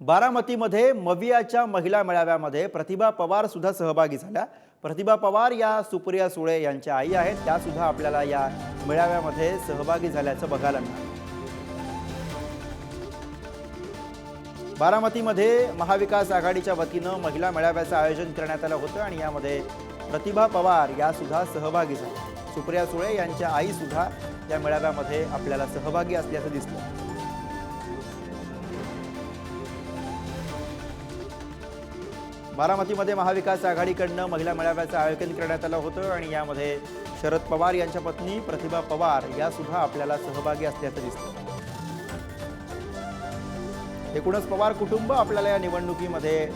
बारामतीमध्ये मवियाच्या महिला मेळाव्यामध्ये प्रतिभा पवार सुद्धा सहभागी झाल्या. प्रतिभा पवार या सुप्रिया सुळे यांच्या आई आहेत. त्या सुद्धा आपल्याला या मेळाव्यामध्ये सहभागी झाल्याचं बघायला मिळालं. बारामतीमध्ये महाविकास आघाडीच्या वतीनं महिला मेळाव्याचं आयोजन करण्यात आलं होतं आणि यामध्ये प्रतिभा पवार या सुद्धा सहभागी झाल्या. सुप्रिया सुळे यांच्या आई सुद्धा या मेळाव्यामध्ये आपल्याला सहभागी असल्याचं दिसलं. बारामतीमध्ये महाविकास आघाडीकडनं महिला मेळाव्याचं आयोजन करण्यात आलं होतं आणि यामध्ये शरद पवार यांच्या पत्नी प्रतिभा पवार या सुद्धा आपल्याला सहभागी असल्याचं दिसतं. एकूणच पवार कुटुंब आपल्याला या निवडणुकीमध्ये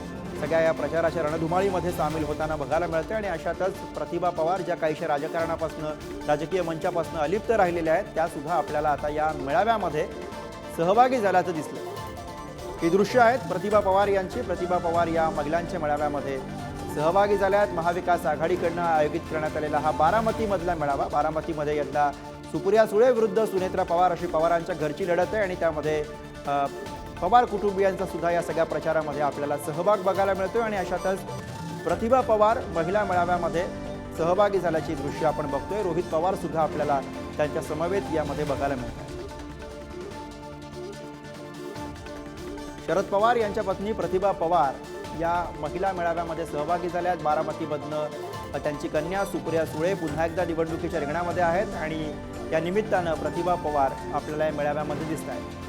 सगळ्या या प्रचाराच्या रणधुमाळीमध्ये सामील होताना बघायला मिळते आणि अशातच प्रतिभा पवार ज्या काहीशा राजकारणापासून राजकीय मंचापासून अलिप्त राहिलेल्या आहेत त्यासुद्धा आपल्याला आता या मेळाव्यामध्ये सहभागी झाल्याचं दिसलं. ही दृश्य आहेत. प्रतिभा पवार यांची. प्रतिभा पवार या महिलांच्या मेळाव्यामध्ये सहभागी झाल्या आहेत महाविकास आघाडीकडनं आयोजित करण्यात आलेला हा बारामतीमधला मेळावा. बारामतीमध्ये यंदा सुप्रिया सुळे विरुद्ध सुनेत्रा पवार अशी पवारांच्या घरची लढत आहे आणि त्यामध्ये पवार कुटुंबियांचा सुद्धा या सगळ्या प्रचारामध्ये आपल्याला सहभाग बघायला मिळतो आणि अशातच प्रतिभा पवार महिला मेळाव्यामध्ये सहभागी झाल्याची दृश्य आपण बघतोय. रोहित पवार सुद्धा आपल्याला त्यांच्या समवेत यामध्ये बघायला मिळतात शरद पवार यांच्या पत्नी प्रतिभा पवार या महिला मेळाव्यामध्ये सहभागी झाल्या आहेत बारामतीमधनं त्यांची कन्या सुप्रिया सुळे पुन्हा एकदा निवडणुकीच्या रिंगणामध्ये आहेत आणि या निमित्तानं प्रतिभा पवार आपल्याला या मेळाव्यामध्ये दिसत आहेत.